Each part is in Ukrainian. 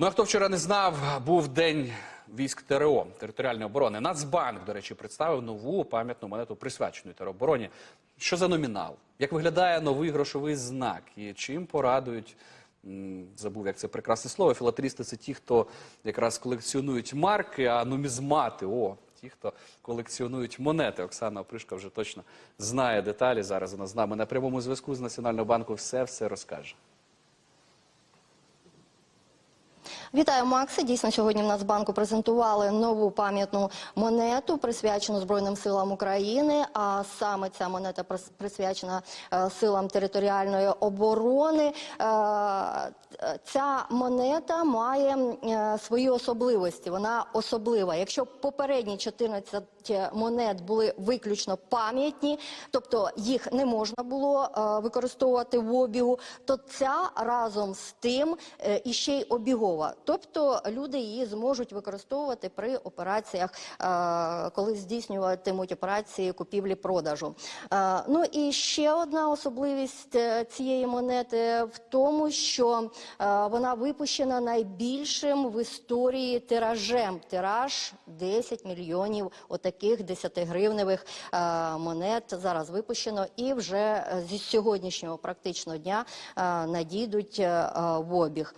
Ну а хто вчора не знав, був день військ ТРО територіальної оборони. Нацбанк, до речі, представив нову пам'ятну монету присвячену теробороні. Що за номінал? Як виглядає новий грошовий знак? І чим порадують? Забув, як це прекрасне слово. Філателісти це ті, хто якраз колекціонують марки, а нумізмати. О, ті, хто колекціонують монети. Оксана Опришка вже точно знає деталі. Зараз вона з нами на прямому зв'язку з Національного банку все все розкаже. Вітаю, Макси. Дійсно, сьогодні в Нацбанку презентували нову пам'ятну монету, присвячену Збройним силам України. А саме ця монета прис- присвячена е, силам територіальної оборони. Е, Ця монета має е, свої особливості. Вона особлива. Якщо попередні 14 монет були виключно пам'ятні, тобто їх не можна було використовувати в обігу, то ця разом з тим е, іще й обігова. Тобто люди її зможуть використовувати при операціях, е, коли здійснюватимуть операції купівлі-продажу. Е, Ну і ще одна особливість е, цієї монети в тому, що вона випущена найбільшим в історії тиражем. Тираж 10 мільйонів отаких 10-гривневих е, монет зараз випущено і вже зі сьогоднішнього практично дня надійдуть в обіг.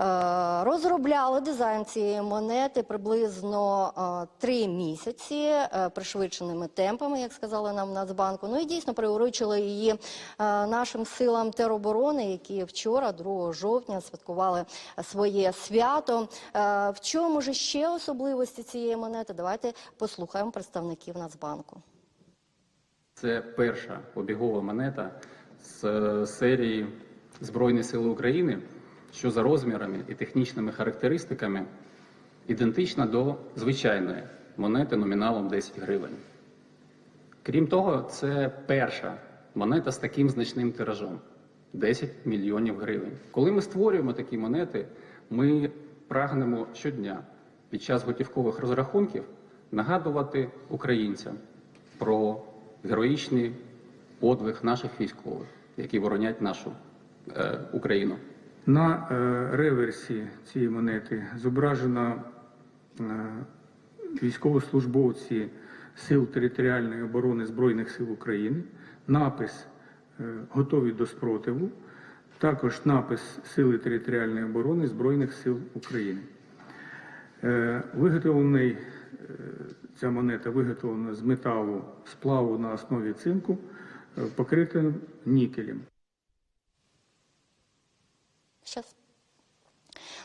Е, Розробляли дизайн цієї монети приблизно е, три місяці е, пришвидшеними темпами, як сказали нам Нацбанку. Ну і дійсно приурочили її нашим силам тероборони, які вчора, 2 жовтня, святкували своє свято. В чому ж ще особливості цієї монети? Давайте послухаємо представників Нацбанку. Це перша обігова монета з серії Збройні Сили України, що за розмірами і технічними характеристиками ідентична до звичайної монети номіналом 10 гривень. Крім того, це перша монета з таким значним тиражом 10 мільйонів гривень. Коли ми створюємо такі монети, ми прагнемо щодня під час готівкових розрахунків нагадувати українцям про героїчний подвиг наших військових, які боронять нашу е, Україну. На е, реверсі цієї монети зображено е, військовослужбовці Сил територіальної оборони Збройних сил України, напис е, готові до спротиву, також напис Сили територіальної оборони Збройних сил України. Виготовлений ця монета виготовлена з металу сплаву на основі цинку, покритим нікелем. Щас.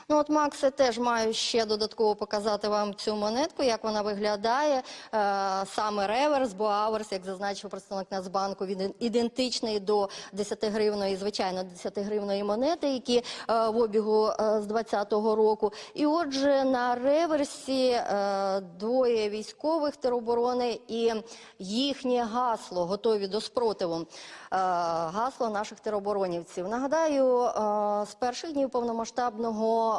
Ну от Макс, я теж маю ще додатково показати вам цю монетку, як вона виглядає. Е, саме реверс, бо аверс, як зазначив представник Нацбанку, він ідентичний до 10-гривної, звичайно, 10-гривної монети, які е, в обігу е, з 20-го року. І отже, на реверсі двоє військових тероборони і їхнє гасло готові до спротиву. Гасло наших тероборонівців. Нагадаю, з перших днів повномасштабного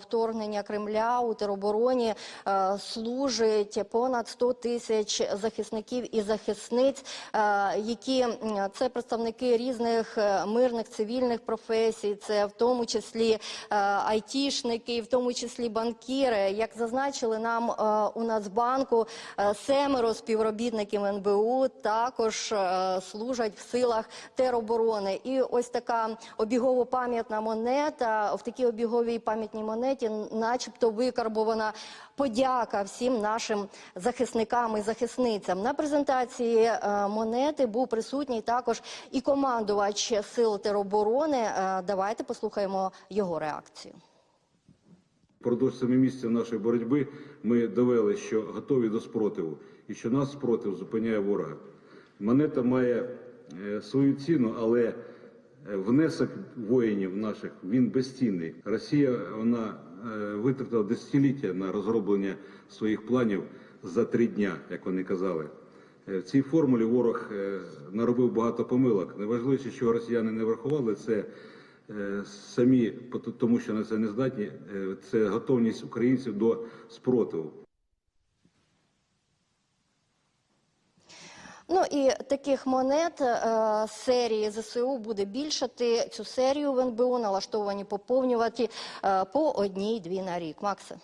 вторгнення Кремля у теробороні е, служить понад 100 тисяч захисників і захисниць, е, які це представники різних е, мирних цивільних професій, це в тому числі е, айтішники, в тому числі банкіри. Як зазначили нам е, у Нацбанку, е, семеро співробітників НБУ також е, служать в силах тероборони. І ось така обігово-пам'ятна монета. В такій обіговій пам'ятній монеті, начебто, викарбована подяка всім нашим захисникам і захисницям. На презентації е, монети був присутній також і командувач сил тероборони. Е, Давайте послухаємо його реакцію. Впродовж семи місяців нашої боротьби ми довели, що готові до спротиву і що нас спротив зупиняє ворога. Монета має е, свою ціну, але внесок воїнів наших він безцінний. Росія вона е, витратила десятиліття на розроблення своїх планів за три дня, як вони казали. Е, В цій формулі ворог е, наробив багато помилок. Найважливіше, що росіяни не врахували, це самі, тому що на це не здатні, це готовність українців до спротиву. Ну і таких монет е, серії ЗСУ буде більшати. Цю серію в НБУ налаштовані поповнювати е, по одній-дві на рік. Максе.